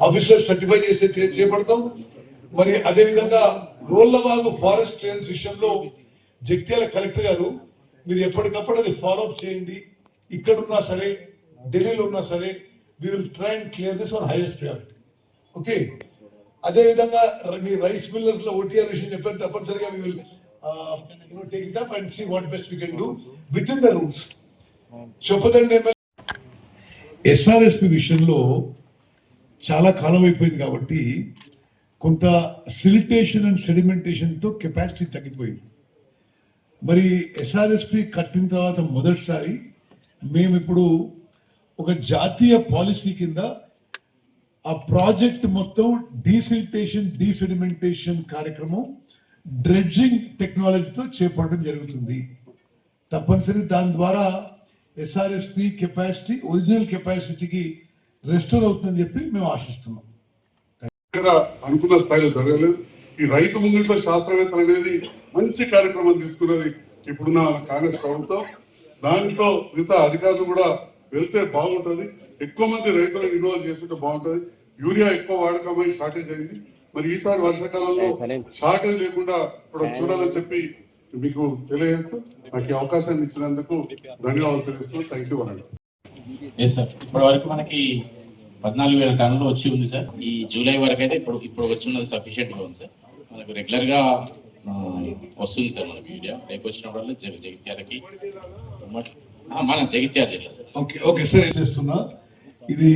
Officer certify చేసే చేపడతాం మరి అదేవిధంగా రోళ్ళవాగు ఫారెస్ట్ ట్రైన్స్ విషయంలో జగిత్యాల కలెక్టర్ గారు మీరు ఎప్పటికప్పుడు అది ఫాలో అప్ చేయండి. ఇక్కడ ఉన్నా సరే ఢిల్లీలో ఉన్నా సరే we will try and clear this on highest priority okay అదే విధంగా మీ రైస్ మిల్లర్స్లో ఓటీఆర్ విషయం చెప్పారు తప్పనిసరిగా we will take it up and see what best we can do within the rules చెప్పదండి SRSP విషయంలో చాలా కాలం అయిపోయింది కాబట్టి కొంత సిలిటేషన్ అండ్ సెడిమెంటేషన్తో కెపాసిటీ తగ్గిపోయింది. మరి ఎస్ఆర్ఎస్పి కట్టిన తర్వాత మొదటిసారి మేము ఇప్పుడు ఒక జాతీయ పాలసీ కింద ఆ ప్రాజెక్ట్ మొత్తం డీసిల్టేషన్ డీసెడిమెంటేషన్ కార్యక్రమం డ్రెడ్జింగ్ టెక్నాలజీతో చేపట్టడం జరుగుతుంది. తప్పనిసరి దాని ద్వారా ఎస్ఆర్ఎస్పి కెపాసిటీ ఒరిజినల్ కెపాసిటీకి రెస్టోర్ అవుతుందని చెప్పి మేము ఆశిస్తున్నాం. దగ్గర అనుకున్న స్థాయిలో జరగలేదు. ఈ రైతు ముంగిట్లో శాస్త్రవేత్తలు అనేది మంచి కార్యక్రమం తీసుకున్నది ఇప్పుడున్న కాంగ్రెస్ ప్రభుత్వం. దాంట్లో మిగతా అధికారులు కూడా వెళ్తే బాగుంటది. ఎక్కువ మంది రైతులను ఇన్వాల్వ్ చేస్తుంటే బాగుంటది. యూరియా ఎక్కువ వాడకమై షార్టేజ్ అయింది. మరి ఈసారి వర్షాకాలంలో షార్టేజ్ లేకుండా ఇప్పుడు చూడాలని చెప్పి మీకు తెలియజేస్తూ నాకు ఈ అవకాశాన్ని ఇచ్చినందుకు ధన్యవాదాలు తెలుస్తూ థ్యాంక్ యూ ఎస్ సార్ ఇప్పటి వరకు మనకి పద్నాలుగు వేల టన్నులు వచ్చి ఉంది సార్ ఈ జూలై వరకు అయితే ఇప్పుడు ఇప్పుడు వచ్చి ఉన్నది సఫిషియెంట్గా ఉంది సార్ మనకు రెగ్యులర్గా వస్తుంది సార్ మనకి మీడియా రేపు వచ్చినప్పుడల్లా జగ జగిత్యాలకి మన జగిత్యాల జిల్లా సార్ ఓకే ఓకే సార్ చేస్తున్నా? ఇది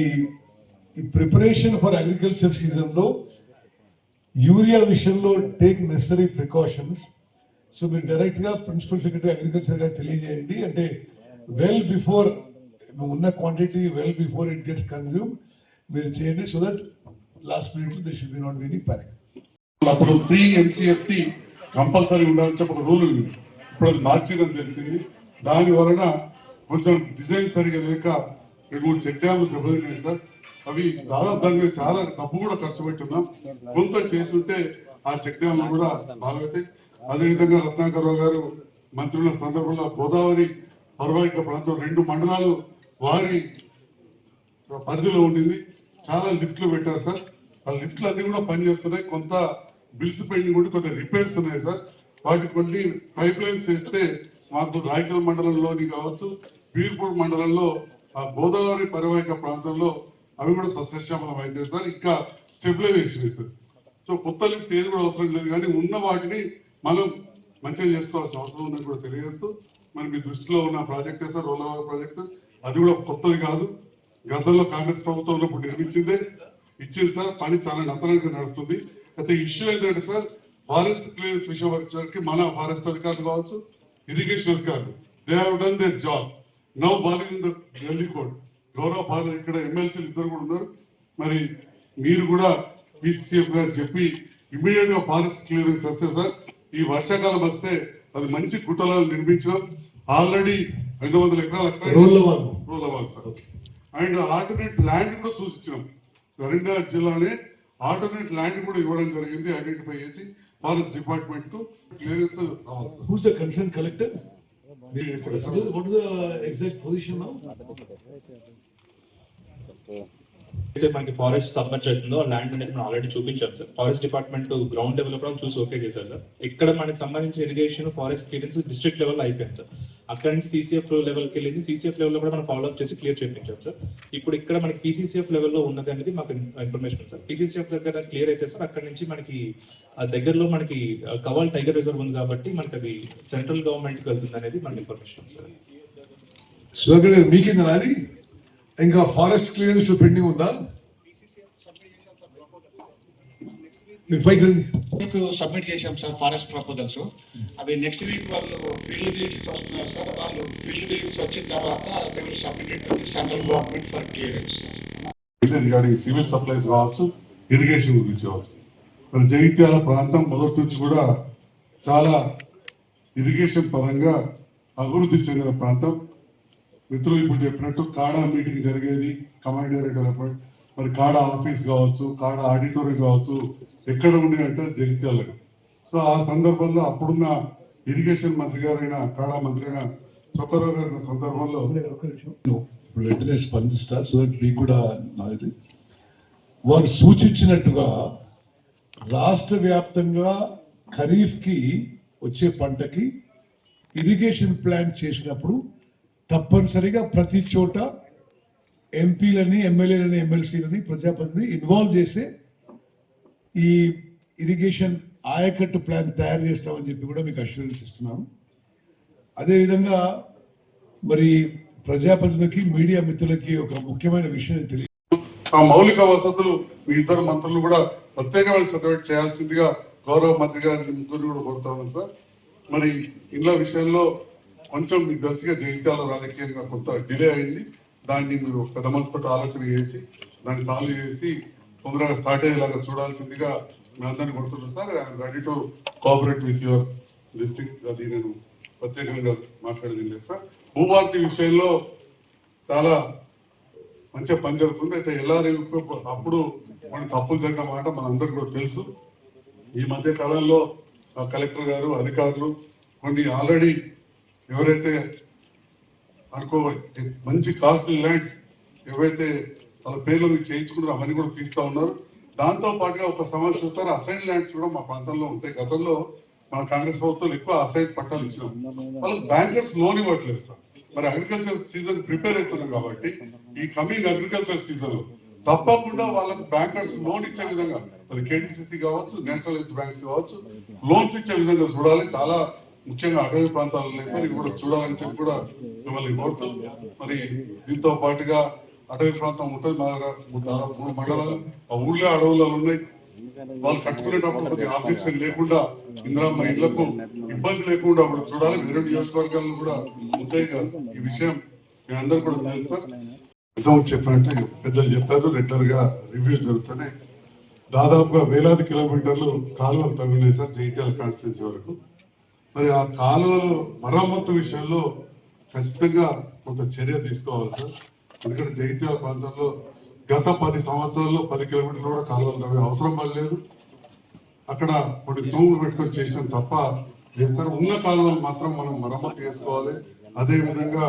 ఈ ప్రిపరేషన్ ఫర్ అగ్రికల్చర్ సీజన్లో యూరియా విషయంలో టేక్ నెసరీ ప్రికాషన్స్ సో మీరు డైరెక్ట్గా ప్రిన్సిపల్ సెక్రటరీ అగ్రికల్చర్ గారు తెలియజేయండి. అంటే వెల్ బిఫోర్ ఉన్న quantity well before it gets consume మీరు చేయండి so that last minute they should be not very పని అప్పుడు త్రీ ఎన్సిఎఫ్టి కంపల్సరీ ఉండాలని చెప్పి ఒక రూల్ ఉంది. ఇప్పుడు అది మార్చిందని తెలిసింది దాని వలన కొంచెం డిజైన్ సరిగా లేక రెండు మూడు చెక్ డ్యామ్లు దెబ్బతిన్నాయి సార్. అవి దాదాపు దాని మీద చాలా డబ్బు కూడా ఖర్చు పెట్టున్నాం. కొంత చేస్తుంటే ఆ చెక్ కూడా బాగైతాయి అదేవిధంగా రత్నాకర్రావు గారు మంత్రుల సందర్భంలో గోదావరి పర్వాహిక ప్రాంతం రెండు మండలాలు వారి పరిధిలో ఉండింది. చాలా లిఫ్ట్లు పెట్టారు సార్. ఆ లిఫ్ట్లు అన్ని కూడా పనిచేస్తున్నాయి. కొంత బిల్స్ పెండింగ్ కూడా కొంత రిపేర్స్ ఉన్నాయి సార్. వాటికి కొన్ని పైప్ లైన్స్ వేస్తే మాకు రాయకల్ మండలంలోని కావచ్చు పీర్పూర్ మండలంలో ఆ గోదావరి పరివాహిక ప్రాంతంలో అవి కూడా సస్యశ్యామలం అయితే సార్. ఇంకా స్టెబిలైజేషన్ అవుతుంది సో కొత్త లిఫ్ట్ ఏది కూడా అవసరం లేదు. కానీ ఉన్న వాటిని మనం మంచిగా చేసుకోవాల్సిన అవసరం ఉందని కూడా తెలియజేస్తూ మరి మీ దృష్టిలో ఉన్న ప్రాజెక్టే సార్ రోలవాగ్ ప్రాజెక్టు. అది కూడా కొత్తది కాదు. గతంలో కాంగ్రెస్ ప్రభుత్వం ఉన్నప్పుడు నిర్మించిందే. ఇచ్చింది సార్ పని చాలా నతనంగా నడుస్తుంది. అయితే ఇష్యూ ఏంటంటే సార్ ఫారెస్ట్ క్లియరెన్స్ విషయం వచ్చేసరికి మన ఫారెస్ట్ అధికారులు కావచ్చు ఇరిగేషన్ అధికారులు they have done their job now ball in in the Delhi court గౌరవ పాలన ఇక్కడ ఎమ్మెల్సీలు ఇద్దరు కూడా ఉన్నారు. మరి మీరు కూడా పిసిసిఎఫ్ గారు చెప్పి ఇమీడియట్గా ఫారెస్ట్ క్లియరెన్స్ వస్తే సార్ ఈ వర్షాకాలం వస్తే అది మంచి గుట్టలను నిర్మించడం ఆల్రెడీ రెండు వందల ఎకరాల Rollavagu. Rolavagu. Sir. And alternate land కూడా చూసిచ్చినాం కరీంనగర్ జిల్లానే ఆల్టర్నేట్ ల్యాండ్ కూడా ఇవ్వడం జరిగింది ఐడెంటిఫై చేసి ఫారెస్ట్ డిపార్ట్మెంట్కు క్లియరెన్స్ రావాలి sir. Who's the concern collector. What is the exact position now అయితే మనకి ఫారెస్ట్ సబ్మర్జ్ అవుతుందో ల్యాండ్ అనేది మనం ఆల్రెడీ చూపించాం sir. Forest department ground level కూడా చూసి ఓకే చేశారు సార్. ఇక్కడ మనకి సంబంధించిన irrigation forest clearance district level అయిపోయింది సార్. అక్కడ నుంచి సీసీఎఫ్ లెవెల్కి వెళ్ళింది. సీసీఎఫ్ లెవెల్లో కూడా మనం ఫాలో అప్ చేసి క్లియర్ చేయించాం సార్. ఇప్పుడు ఇక్కడ మనకి పీసీసీఎఫ్ లెవెల్లో ఉన్నది అనేది మాకు ఇన్ఫర్మేషన్ సార్. పీసీసీఎఫ్ దగ్గర క్లియర్ అయితే సార్ అక్కడ నుంచి మనకి ఆ దగ్గరలో మనకి కవాల్ టైగర్ రిజర్వ్ ఉంది కాబట్టి మనకి అది సెంట్రల్ గవర్నమెంట్కి వెళ్తుంది అనేది మనకి ఇన్ఫర్మేషన్ సార్. సుధాకర్ గారు మీకేందా అది ఇంకా ఫారెస్ట్ క్లియరెన్స్ పెండింగ్ ఉందా? వీక్ సబ్మిట్ చేశాం సార్ ఫారెస్ట్ ప్రపోజల్స్ అవి నెక్స్ట్ వీక్ వాళ్ళు ఫీల్డ్ లీడ్స్ వస్తున్నారు సార్. వాళ్ళు ఫీల్డ్ లీడ్స్ వచ్చిన తర్వాత they will submit to central government for clearance regarding civil supplies కావచ్చు ఇరిగేషన్ గురించి కావచ్చు. మరి జగిత్యాల ప్రాంతం మొదటి నుంచి కూడా చాలా ఇరిగేషన్ పరంగా అభివృద్ధి చెందిన ప్రాంతం. మిత్రులు ఇప్పుడు చెప్పినట్టు కాడా మీటింగ్ జరిగేది కమాండ్ డైరెక్టర్ అప్పుడు మరి కాడా ఆఫీస్ కావచ్చు కాడా ఆడిటోరియం కావచ్చు ఎక్కడ ఉండే అంటే జగిత్యాల సో ఆ సందర్భంలో అప్పుడున్న ఇరిగేషన్ మంత్రి గారైన కాడా మంత్రి అయిన చొక్కరావు గారి సందర్భంలో. ఇప్పుడు వెంటనే స్పందిస్తా సో మీకు కూడా నాది వారు సూచించినట్టుగా రాష్ట్ర వ్యాప్తంగా ఖరీఫ్కి వచ్చే పంటకి ఇరిగేషన్ ప్లాన్ చేసినప్పుడు తప్పనిసరిగా ప్రతి చోట ఎంపీలని ఎమ్మెల్యేలని ఎమ్మెల్సీలని ప్రజాప్రతిని ఇన్వాల్వ్ చేసే ఈ ఇరిగేషన్ ఆయకట్టు ప్లాన్ తయారు చేస్తామని చెప్పి కూడా మీకు అష్యూరెన్స్ ఇస్తున్నాను అదేవిధంగా మరి ప్రజాప్రతినిధులకి మీడియా మిత్రులకి ఒక ముఖ్యమైన విషయం తెలియ ఆ మౌలిక వసతులు మీ ఇద్దరు మంత్రులు కూడా ప్రత్యేకమైన శ్రద్ధ చేయాల్సిందిగా గౌరవ మంత్రి గారిని ముగ్గురు కూడా కోరుతా సార్. మరి ఇంట్లో విషయంలో కొంచెం మీకు తెలిసిగా జగిత్యాల రాజకీయంగా కొంత డిలే అయింది. దాన్ని మీరు పెద్ద మనసుతో ఆలోచన చేసి దాన్ని సాల్వ్ చేసి తొందరగా స్టార్ట్ అయ్యేలాగా చూడాల్సిందిగా మీ అందరిని కోరుతున్నాను sir. I'm ready to cooperate with your district. అది నేను ప్రత్యేకంగా మాట్లాడేది లేదు సార్. భూభారతి విషయంలో చాలా మంచిగా పని జరుగుతుంది. అయితే ఎల్ఆర్ఐ అప్పుడు మన తప్పులు జరిగిన మాట మనందరికీ కూడా తెలుసు. ఈ మధ్య కాలంలో ఆ కలెక్టర్ గారు అధికారులు కొన్ని ఆల్రెడీ ఎవరైతే అనుకో మంచి కాస్ట్లీ ల్యాండ్స్ ఏవైతే వాళ్ళ పేర్లు మీరు చేయించుకున్నారో అవన్నీ కూడా తీస్తా ఉన్నారు. దాంతో పాటుగా ఒక సమస్య సార్ అసైన్ ల్యాండ్స్ కూడా మా ప్రాంతంలో ఉంటాయి. గతంలో మన కాంగ్రెస్ ప్రభుత్వం ఎక్కువ అసైన్ పట్టాలు ఇచ్చినాం. వాళ్ళకి బ్యాంకర్స్ లోన్ ఇవ్వట్లేదు సార్. మరి అగ్రికల్చర్ సీజన్ ప్రిపేర్ అవుతున్నాం కాబట్టి ఈ కమింగ్ అగ్రికల్చర్ సీజన్ తప్పకుండా వాళ్ళకి బ్యాంకర్స్ లోన్ ఇచ్చే విధంగా అది కేటీసీసీ కావచ్చు నేషనలైజ్డ్ బ్యాంక్స్ కావచ్చు లోన్స్ ఇచ్చే విధంగా చూడాలి. చాలా ముఖ్యంగా అటవీ ప్రాంతాలు ఉన్నాయి సార్ ఇవి కూడా చూడాలని చెప్పి కూడా మిమ్మల్ని కోరుతూ. మరి దీంతో పాటుగా అటవీ ప్రాంతం ఉంటుంది. మా దగ్గర దాదాపు మూడు మండలాలు. ఆ ఊళ్ళో అడవులలో ఉన్నాయి. వాళ్ళు కట్టుకునేటప్పుడు కొద్దిగా ఆబ్జెక్షన్ లేకుండా ఇందిరామ్మ ఇళ్ళకు ఇబ్బంది లేకుండా కూడా చూడాలి. వేరే నియోజకవర్గాలను కూడా ఉంటాయి కాదు ఈ విషయం మీ అందరు కూడా తెలుసు. సార్ ఇంతకు చెప్పినట్టు పెద్దలు చెప్పారు. రెగ్యులర్గా రివ్యూ జరుగుతున్నాయి. దాదాపుగా వేలాది కిలోమీటర్లు కాలువలు తగ్గినాయి సార్. జైత్యాల కాన్స్టిట్యున్సీ వరకు. మరి ఆ కాలువలు మరమ్మత్తు విషయంలో ఖచ్చితంగా కొంత చర్య తీసుకోవాలి సార్. ఎందుకంటే జైత్యాల ప్రాంతంలో గత పది సంవత్సరాల్లో పది కిలోమీటర్లు కూడా కాలువలు తవ్వే అవసరం పడలేదు అక్కడ కొన్ని తూములు పెట్టుకొని చేసాం తప్ప లేదు ఉన్న కాలువలు మాత్రం మనం మరమ్మతు చేసుకోవాలి. అదే విధంగా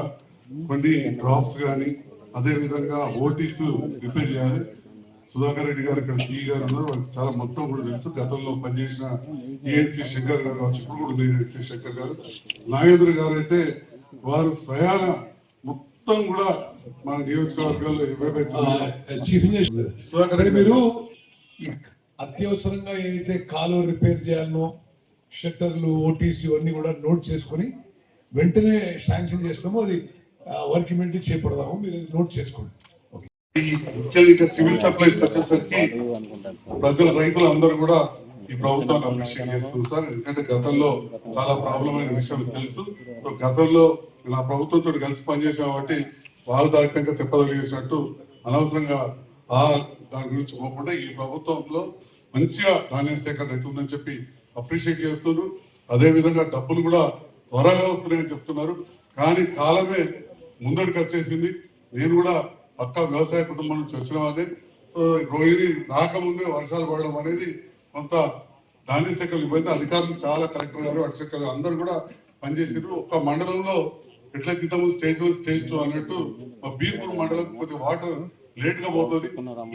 కొన్ని డ్రాప్స్ కానీ అదే విధంగా ఓటీస్ రిపేర్ చేయాలి. సుధాకర్ రెడ్డి గారు ఇక్కడ సిఈ గారు ఉన్నారు. వాళ్ళకి చాలా మొత్తం కూడా తెలుసు. గతంలో పనిచేసిన ఈఎన్సి శంకర్ గారు కావచ్చు ఇప్పుడు కూడా లేదు ఎన్సి శంకర్ గారు. నాగేంద్ర గారు అయితే వారు స్వయాన మొత్తం కూడా మా నియోజకవర్గాల్లో మీరు అత్యవసరంగా ఏదైతే కాలువ రిపేర్ చేయాలనో షట్టర్లు ఓటీసీ ఇవన్నీ కూడా నోట్ చేసుకొని వెంటనే శాంక్షన్ చేస్తామో అది వర్క్ ఇమీడియట్ చేపడదాము. మీరు నోట్ చేసుకోండి. ముఖ్యంగా ఇంకా సివిల్ సప్లైస్ వచ్చేసరికి ప్రజలు రైతులు అందరూ కూడా ఈ ప్రభుత్వాన్ని అప్రిషియేట్ చేస్తుంది సార్. ఎందుకంటే గతంలో చాలా ప్రాబ్లం అయిన విషయం తెలుసు గతంలో నా ప్రభుత్వంతో కలిసి పనిచేసాం కాబట్టి వాళ్ళు దాటినాక తెప్పదలిగేసినట్టు అనవసరంగా ఆ దాని గురించి పోకుండా ఈ ప్రభుత్వంలో మంచిగా ధాన్యం సేకరణ అవుతుందని చెప్పి అప్రిషియేట్ చేస్తున్నారు. అదేవిధంగా డబ్బులు కూడా త్వరగా వస్తున్నాయని చెప్తున్నారు. కానీ కాలమే ముందడికి వచ్చేసింది. నేను కూడా పక్క వ్యవసాయ కుటుంబం నుంచి వచ్చిన వాడిని రోహిణి రాకముందే వర్షాలు పడడం అనేది కొంత ధాన్య శాఖలు ఇబ్బంది అధికారులు చాలా కలెక్టర్ గారు అటు శాఖలు అందరూ కూడా పనిచేసారు ఒక్క మండలంలో ఎట్లయితే ఇంతకుముందు స్టేజ్ వన్ స్టేజ్ టూ అన్నట్టు మా బీర్పూర్ మండలం కొద్దిగా వాటర్ లేట్గా పోతుంది.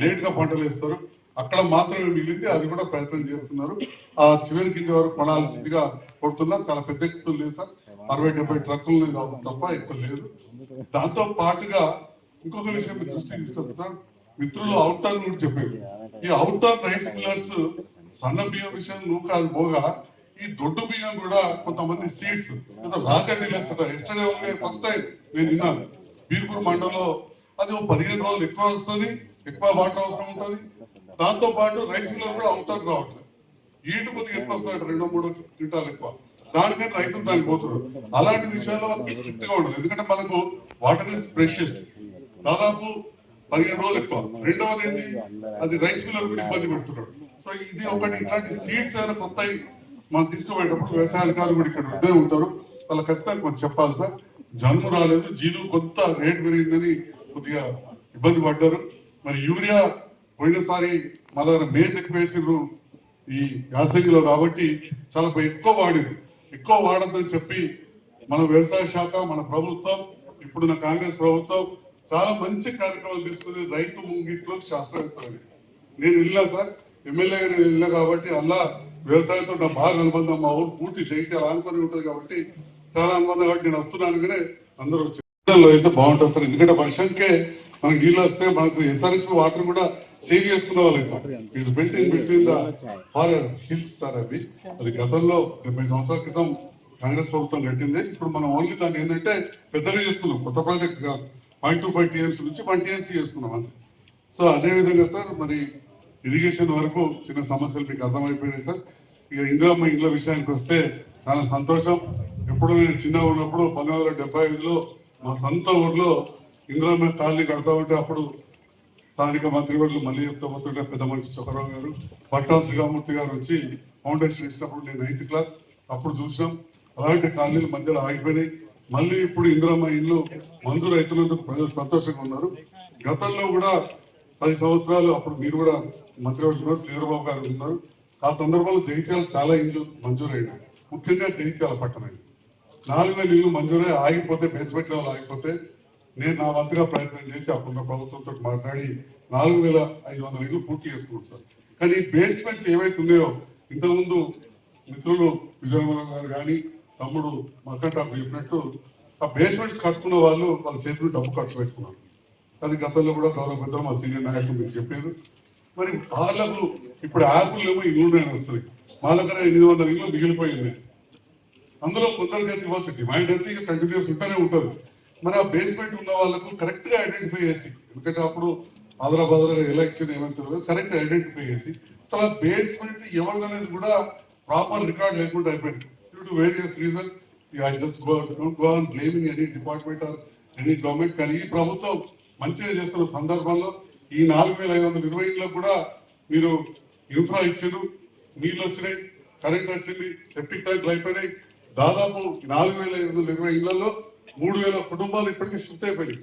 లేట్గా పంటలు వేస్తారు. అక్కడ మాత్రమే మిగిలింది. అది కూడా ప్రయత్నం చేస్తున్నారు. ఆ చివరి గింజ వరకు కొనాల్సిందిగా కొడుతున్నా చాలా పెద్ద ఎత్తులు లేదు సార్. అరవై డెబ్బై ట్రక్కులు తప్ప ఎక్కువ లేదు. దాంతో పాటుగా ఇంకొక విషయం మీ దృష్టికి తీసుకొస్తా మిత్రులు అవుటాన్ కూడా చెప్పారు ఈ అవుటాన్ రైస్ మిల్లర్స్ సన్న బియ్యం విషయం నువ్వు కాదు పోగా ఈ దొడ్డు బియ్యం కూడా కొంతమంది seeds Raja deluxe yesterday first time నేను విన్నాను. బీర్పూర్ మండలంలో అది ఒక పదిహేను రోజులు ఎక్కువ వస్తుంది ఎక్కువ వాటర్ అవసరం ఉంటుంది. దాంతో పాటు రైస్ మిల్లర్ కూడా అవుతారు రావట్లేదు ఈటు కొద్దిగా ఎక్కువ వస్తాడు రెండు మూడు క్వింటాలు ఎక్కువ. దానికైతే రైతులు దానికి పోతున్నారు. అలాంటి విషయాల్లో స్ట్రిక్ట్గా ఉండదు ఎందుకంటే మనకు వాటర్ ఇస్ ప్రెషియస్ దాదాపు పదిహేను రోజులు ఎక్కువ. రెండవది ఏంటి అది రైస్ మిల్లర్ కూడా ఇబ్బంది పెడుతున్నాడు. సో ఇది ఒకటి ఇట్లాంటి సీడ్స్ అయినా కొత్త మనం తీసుకుపోయేటప్పుడు వ్యవసాయ అధికారులు కూడా ఇక్కడ ఉండే ఉంటారు. వాళ్ళ ఖచ్చితంగా కొంచెం చెప్పాలి సార్. జన్ము రాలేదు జీలు కొంత రేట్ పెరిగిందని కొద్దిగా ఇబ్బంది పడ్డారు. మరి యూరియా పోయినసారి మా దగ్గర మేజ్ ఎక్కువ వేసిండ్రు ఈ యాసంగిలో కాబట్టి చాలా ఎక్కువ వాడింది ఎక్కువ వాడద్దని చెప్పి మన వ్యవసాయ శాఖ మన ప్రభుత్వం ఇప్పుడున్న కాంగ్రెస్ ప్రభుత్వం చాలా మంచి కార్యక్రమాలు తీసుకుని రైతు ముంగిట్లో శాస్త్రవేత్తలు నేను వెళ్ళా సార్ ఎమ్మెల్యే గారు వెళ్ళినా కాబట్టి అలా వ్యవసాయంతో నా బాగా అనుబంధం మా ఊరు పూర్తి జైత్యాల అనుకుని ఉంటుంది కాబట్టి చాలా అనుబంధం కాబట్టి నేను వస్తున్నాను కానీ అందరూ వచ్చి అయితే బాగుంటుంది సార్. ఎందుకంటే వర్షంకే మనకి నీళ్ళు వస్తే మనకు ఎస్ఆర్ఎస్పి వాటర్ కూడా సేవ్ చేసుకునే వాళ్ళు అవుతాం it's built in between the far hills sir అవి. అది గతంలో డెబ్బై సంవత్సరాల క్రితం కాంగ్రెస్ ప్రభుత్వం కట్టింది. ఇప్పుడు మనం ఓన్లీ దాన్ని ఏంటంటే పెద్దగా చేసుకున్నాం కొత్త ప్రాజెక్ట్ కాదు. పాయింట్ టూ ఫైవ్ టీఎంసీ నుంచి వన్ టీఎంసీ చేసుకున్నాం అంతే. సో అదే విధంగా సార్ మరి ఇరిగేషన్ వరకు చిన్న సమస్యలు మీకు అర్థమైపోయినాయి సార్. ఇక ఇందిరమ్మ ఇండ్ల విషయానికి వస్తే చాలా సంతోషం. ఎప్పుడు నేను చిన్నగా ఉన్నప్పుడు పంతొమ్మిది వందల డెబ్బై ఐదులో మా సొంత ఊర్లో ఇందిరమ్మ కాలనీ కడతా ఉంటే అప్పుడు స్థానిక మంత్రివర్యులు మళ్ళీ చెప్తా పోతుంటే పెద్ద మనిషి చొక్కరావు గారు పట్టా శ్రీరామూర్తి గారు వచ్చి ఫౌండేషన్ ఇచ్చినప్పుడు నేను నైన్త్ క్లాస్ అప్పుడు చూసినాం. అలాంటి కాలనీలు మధ్యలో ఆగిపోయినాయి. మళ్ళీ ఇప్పుడు ఇందిరమ్మ ఇల్లు మంజూరు అవుతున్నందుకు ప్రజలు సంతోషంగా ఉన్నారు. గతంలో కూడా పది సంవత్సరాలు అప్పుడు మీరు కూడా మంత్రివర్గంలో శ్రీధరబాబు గారు ఉన్నారు. ఆ సందర్భంలో జగిత్యాల చాలా ఇల్లు మంజూరైనాయి. ముఖ్యంగా జగిత్యాల పట్టణం. నాలుగు వేల ఇల్లు మంజూరై ఆగిపోతే బేస్మెంట్ లెవెల్ ఆగిపోతే నేను నా వంతుగా ప్రయత్నం చేసి అప్పుడున్న ప్రభుత్వంతో మాట్లాడి నాలుగు వేల ఐదు వందల ఇల్లు పూర్తి చేసుకున్నాం సార్. కానీ బేస్మెంట్ ఏవైతే ఉన్నాయో ఇంతకుముందు మిత్రులు విజయనగరం గారు కానీ తమ్ముడు మక్కటాకు చెప్పినట్టు ఆ బేస్మెంట్స్ కట్టుకున్న వాళ్ళు వాళ్ళ చేతులు డబ్బు ఖర్చు పెట్టుకున్నారు. అది గతంలో కూడా గౌరవ పెద్దలు మా సీనియర్ నాయకులు మీకు చెప్పారు. మరి కార్లకు ఇప్పుడు యాప్లు ఏమో ఇల్లు వస్తాయి వస్తున్నాయి. మా దగ్గర ఎనిమిది వందల ఇల్లు ఉన్నాయి. అందులో కొందరికి అయితే ఇవ్వచ్చు. డిమాండ్ అయితే ఇక కంటిన్యూస్ ఉంటూనే ఉంటుంది. మరి ఆ బేస్మెంట్ ఉన్న వాళ్ళకు కరెక్ట్గా ఐడెంటిఫై చేసి ఎందుకంటే అప్పుడు ఆదరా ఎలక్షన్ ఏమంటారు కరెక్ట్ ఐడెంటిఫై చేసి అసలు ఆ బేస్మెంట్ ఎవరిదనేది కూడా ప్రాపర్ రికార్డ్ లేకుండా అయిపోయింది. Due to various reason I just go don't go on blaming any department or any government కానీ ఈ ప్రభుత్వం మంచిగా చేస్తున్న సందర్భంలో ఈ నాలుగు వేల ఐదు వందల ఇరవై ఇంట్లో కూడా మీరు ఇన్ఫ్రా ఇచ్చారు నీళ్ళు వచ్చినాయి కరెంట్ వచ్చింది సెప్టిక్ ట్యాంకులు అయిపోయినాయి. దాదాపు నాలుగు వేల ఐదు వందల ఇరవై ఇళ్ళలో మూడు వేల కుటుంబాలు ఇప్పటికే షిఫ్ట్ అయిపోయినాయి.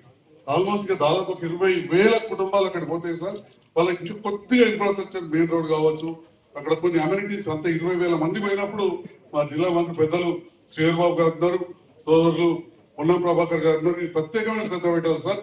ఆల్మోస్ట్గా దాదాపు ఒక ఇరవై వేల కుటుంబాలు అక్కడ పోతాయి సార్. వాళ్ళకి ఇంకా కొద్దిగా ఇన్ఫ్రాస్ట్రక్చర్ మెయిన్ రోడ్ కావచ్చు అక్కడ కొన్ని అమ్యూనిటీస్ అంతా ఇరవై వేల మంది పోయినప్పుడు మా జిల్లా మంత్రి పెద్దలు శ్రీహరిబాబు గారు ఉన్నారు సోదరులు పొన్నం ప్రభాకర్ గారు ఉన్నారు ప్రత్యేకమైన శ్రద్ధ పెట్టాలి సార్.